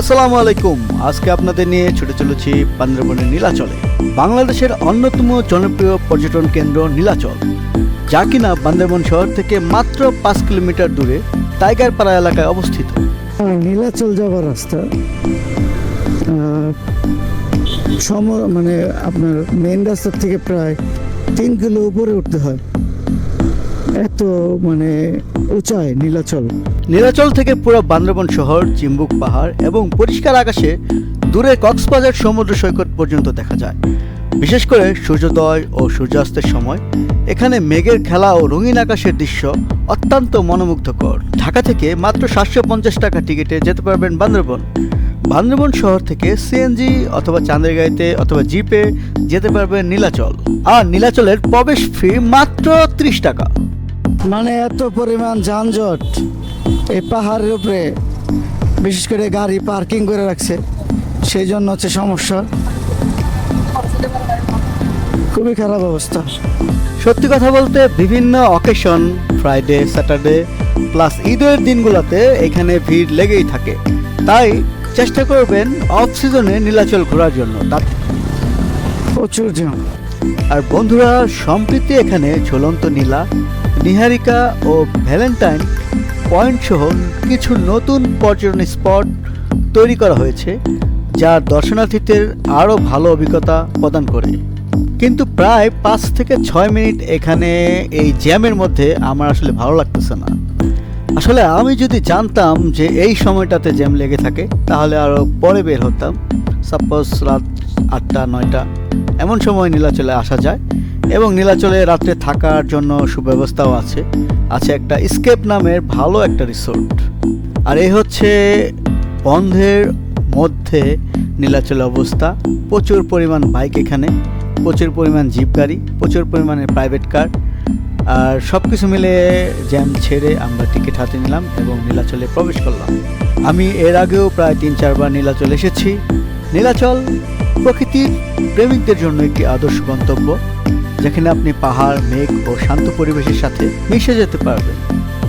আসসালামু আলাইকুম। আজকে আপনাদের নিয়ে ছুটে চলেছি বান্দরবনের নীলাচলে। বাংলাদেশের অন্যতম জনপ্রিয় পর্যটন কেন্দ্র নীলাচল। যা কিনা বান্দরবন শহর থেকে মাত্র পাঁচ কিলোমিটার দূরে টাইগার পাড়া এলাকায় অবস্থিত। হ্যাঁ, নীলাচল যাওয়ার রাস্তা। সম মানে আপনার মেন রাস্তার থেকে প্রায় তিন কিলো উপরে উঠতে হয়। এত মানে উঁচায়, নীলাচল। নীলাচল থেকে পুরো বান্দরবন শহর, চিম্বুক পাহাড় এবং পরিষ্কার আকাশে দূরে কক্সবাজার সমুদ্র সৈকত পর্যন্ত দেখা যায়। বিশেষ করে সূর্যোদয় ও সূর্যাস্তের সময় এখানে মেঘের খেলা ও রঙিন আকাশের দৃশ্য অত্যন্ত মনোমুগ্ধকর। ঢাকা থেকে মাত্র সাতশো পঞ্চাশ টাকা টিকিটে যেতে পারবেন বান্দরবন। বান্দরবন শহর থেকে সিএনজি অথবা চাঁদের গাড়িতে অথবা জিপে যেতে পারবেন নীলাচল। আর নীলাচলের প্রবেশ ফি মাত্র ত্রিশ টাকা। মানে এত পরিমাণ যানজট এই পাহাড়ের উপরে বিশেষ করে গাড়ি পার্কিং করে রাখছে সেই জন্য হচ্ছে সমস্যা। খুবই খারাপ অবস্থা। সত্যি কথা বলতে বিভিন্ন অকেশন ফ্রাইডে স্যাটারডে প্লাস ঈদের দিনগুলোতে এখানে ভিড় লেগেই থাকে। তাই চেষ্টা করবেন অফ সিজনে নীলাচল ঘোরার জন্য। প্রচুর আর বন্ধুরা সম্প্রতি এখানে ঝুলন্ত নীলা। নিহারিকা ও ভ্যালেন্টাইন পয়েন্ট সহ কিছু নতুন পর্যটন স্পট তৈরি করা হয়েছে, যা দর্শনার্থীদের আরও ভালো অভিজ্ঞতা প্রদান করে। কিন্তু প্রায় পাঁচ থেকে ছয় মিনিট এখানে এই জ্যামের মধ্যে আমার আসলে ভালো লাগতেছে না। আসলে আমি যদি জানতাম যে এই সময়টাতে জ্যাম লেগে থাকে, তাহলে আরও পরে বের হতাম। সাপোজ রাত আটটা, নয়টা, এমন সময় নীলাচলে আসা যায়। এবং নীলাচলে রাত্রে থাকার জন্য সুব্যবস্থাও আছে। আছে একটা স্কেপ নামের ভালো একটা রিসোর্ট আর এই হচ্ছে বন্ধের মধ্যে নীলাচলে অবস্থা। প্রচুর পরিমাণ বাইক এখানে, প্রচুর পরিমাণ জিপ গাড়ি, প্রচুর পরিমাণে প্রাইভেট কার আর সব কিছু মিলে জ্যাম ছেড়ে আমরা টিকিট হাতে নিলাম এবং নীলাচলে প্রবেশ করলাম। আমি এর আগেও প্রায় তিন চারবার নীলাচল এসেছি। নীলাচল প্রকৃতির প্রেমিকদের জন্য একটি আদর্শ গন্তব্য। যেখানে আপনি পাহাড় মেঘ ও শান্ত পরিবেশের সাথে মিশে যেতে পারবেন।